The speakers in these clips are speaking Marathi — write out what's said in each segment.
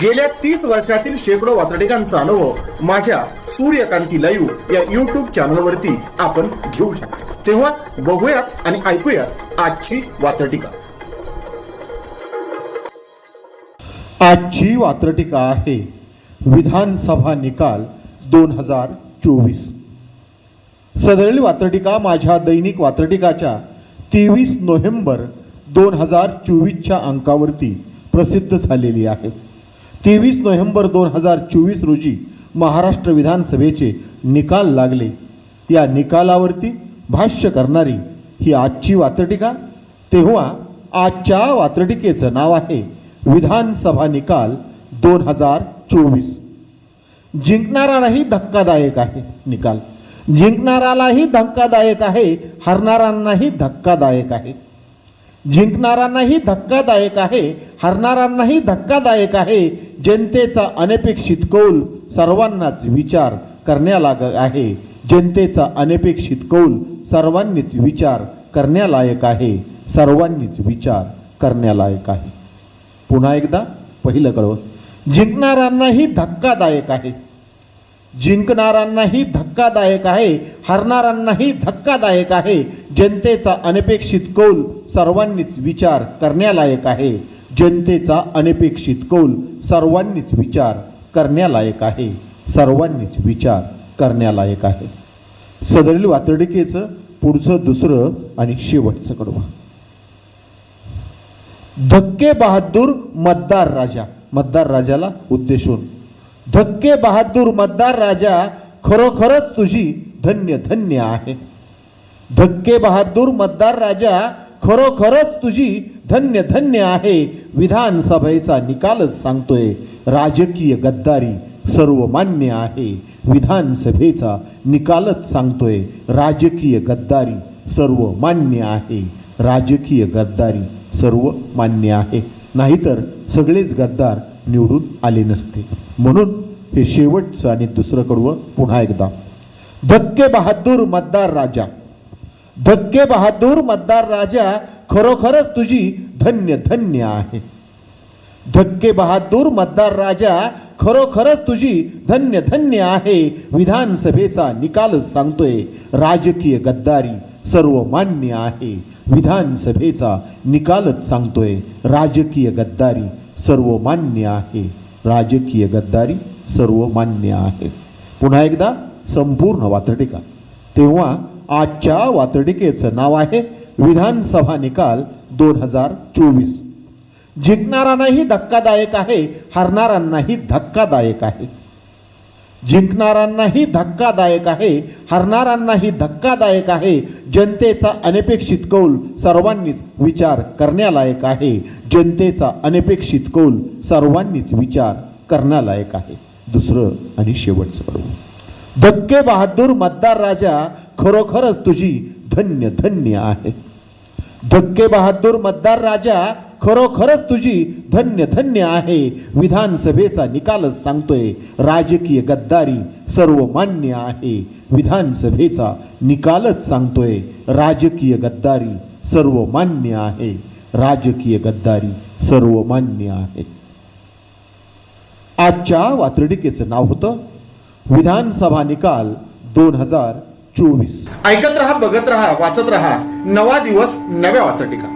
गेल्या तीस वर्षातील शेकडो वातडिकांचा अनुभव माझ्या सूर्यकांती लाईव्ह या युट्यूब चॅनलवरती आपण घेऊ शकतो. तेव्हा बघूयात आणि ऐकूयात आजची वातडिका आजची वात्रटिका आहे विधानसभा निकाल दोन हजार चोवीस. सदरील वात्रटिका माझ्या दैनिक वात्रटिकाच्या तेवीस नोव्हेंबर दोन हजार चोवीसच्या अंकावरती प्रसिद्ध झालेली आहे. तेवीस नोव्हेंबर दोन हजार चोवीस रोजी महाराष्ट्र विधानसभेचे निकाल लागले. या निकालावरती भाष्य करणारी ही आजची वात्रटिका तेव्हा आजच्या वात्रटिकेचं नाव आहे विधानसभा निकाल दोन हजार चोवीस. जिंकणारालाही धक्कादायक आहे निकाल. जिंकणारालाही धक्कादायक आहे हरणाऱ्यांनाही धक्कादायक आहे. जिंकणाऱ्यांनाही धक्कादायक आहे हरणाऱ्यांनाही धक्कादायक आहे. जनतेचा अनपेक्षित कौल सर्वांनाच विचार करण्यालाग आहे. जनतेचा अनपेक्षित कौल सर्वांनीच विचार करण्यालायक आहे. सर्वांनीच विचार करण्यालायक आहे. पुन्हा एकदा पहिलं कळवं. जिंकणाऱ्यांनाही धक्कादायक आहे. जिंकणाऱ्यांनाही धक्कादायक आहे हरणाऱ्यांनाही धक्कादायक आहे. जनतेचा अनपेक्षित कौल सर्वांनीच विचार करण्यालायक आहे. जनतेचा अनपेक्षित कौल सर्वांनीच विचार करण्यालायक आहे. सर्वांनीच विचार करण्यालायक आहे. सदरील वातडिकेचं पुढचं दुसरं आणि शेवटचं कडवा. धक्के बहादूर मतदार राजा. मतदार राजाला उद्देशून धक्के बहादूर मतदार राजा खरोखरच तुझी धन्य धन्य आहे. धक्के बहादूर मतदार राजा खरोखरच तुझी धन्य धन्य आहे. विधानसभेचा निकालच सांगतोय राजकीय गद्दारी सर्वमान्य आहे. विधानसभेचा निकालच सांगतोय राजकीय गद्दारी सर्व मान्य आहे. राजकीय गद्दारी सर्व मान्य आहे. नाहीतर सगळेच गद्दार निवडून आले नसते. म्हणून हे शेवटचं आणि दुसरं कडवं पुन्हा एकदा. धक्के बहादूर मतदार राजा. धक्के बहादूर मतदार राजा खरोखरच तुझी धन्य धन्य आहे. धक्के बहादूर मतदार राजा खरोखरच तुझी धन्य धन्य आहे. विधानसभेचा निकालच सांगतोय. राजकीय गद्दारी सर्व मान्य आहे. विधानसभेचा निकालच सांगतोय. राजकीय गद्दारी सर्वमान्य आहे. राजकीय गद्दारी सर्वमान्य आहे. पुन्हा एकदा संपूर्ण वात्रटिका. तेव्हा आजच्या वात्रटिकेचं नाव आहे विधानसभा निकाल दोन हजार चोवीस. जिंकणारांनाही धक्कादायक आहे हरणाऱ्यांनाही धक्कादायक आहे. जिंकणाऱ्यांनाही धक्कादायक आहे हरणाऱ्यांनाही धक्कादायक आहे. जनतेचा अनपेक्षित कौल सर्वांनीच विचार करण्यालायक आहे. जनतेचा अनपेक्षित कौल सर्वांनीच विचार करण्यालायक आहे. दुसरं आणि शेवटचं कडवं धक्के बहादूर मतदार राजा खरोखरच तुझी धन्य धन्य आहे. धक्के बहादूर मतदार राजा खरोखरच तुझी धन्य धन्य आहे. विधानसभेचा निकालच सांगतोय. राजकीय गद्दारी सर्व मान्य आहे. विधानसभेचा निकालच सांगतोय. राजकीय गद्दारी सर्व मान्य आहे. राजकीय गद्दारी सर्व मान्य आहे. आजच्या वात्रडिकेचं नाव होतं विधानसभा निकाल दोन हजार चोवीस. ऐकत रहा बघत रहा वाचत रहा. नवा दिवस नव्या वाचटिका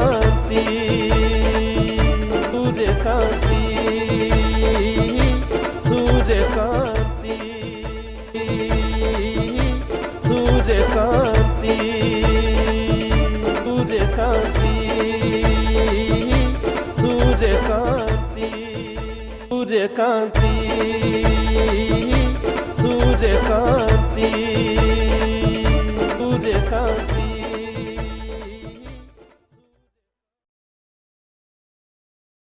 कांसी